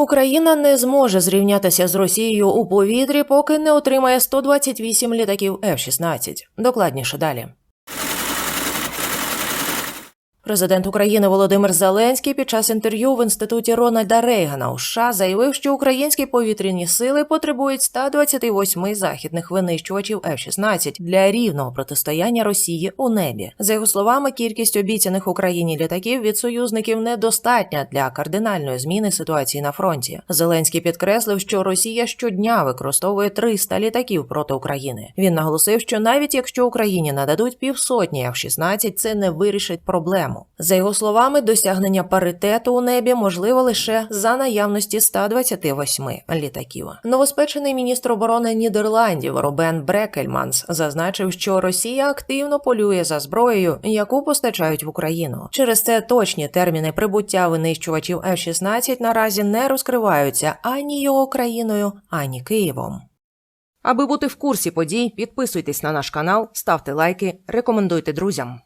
Україна не зможе зрівнятися з Росією у повітрі, поки не отримає 128 літаків F-16. Докладніше далі. Президент України Володимир Зеленський під час інтерв'ю в інституті Рональда Рейгана у США заявив, що українські повітряні сили потребують 128 західних винищувачів F-16 для рівного протистояння Росії у небі. За його словами, кількість обіцяних Україні літаків від союзників недостатня для кардинальної зміни ситуації на фронті. Зеленський підкреслив, що Росія щодня використовує 300 літаків проти України. Він наголосив, що навіть якщо Україні нададуть півсотні F-16, це не вирішить проблему. За його словами, досягнення паритету у небі можливо лише за наявності 128 літаків. Новоспечений міністр оборони Нідерландів Робен Брекельманс зазначив, що Росія активно полює за зброєю, яку постачають в Україну. Через це точні терміни прибуття винищувачів F-16 наразі не розкриваються ані його країною, ані Києвом. Аби бути в курсі подій, підписуйтесь на наш канал, ставте лайки, рекомендуйте друзям.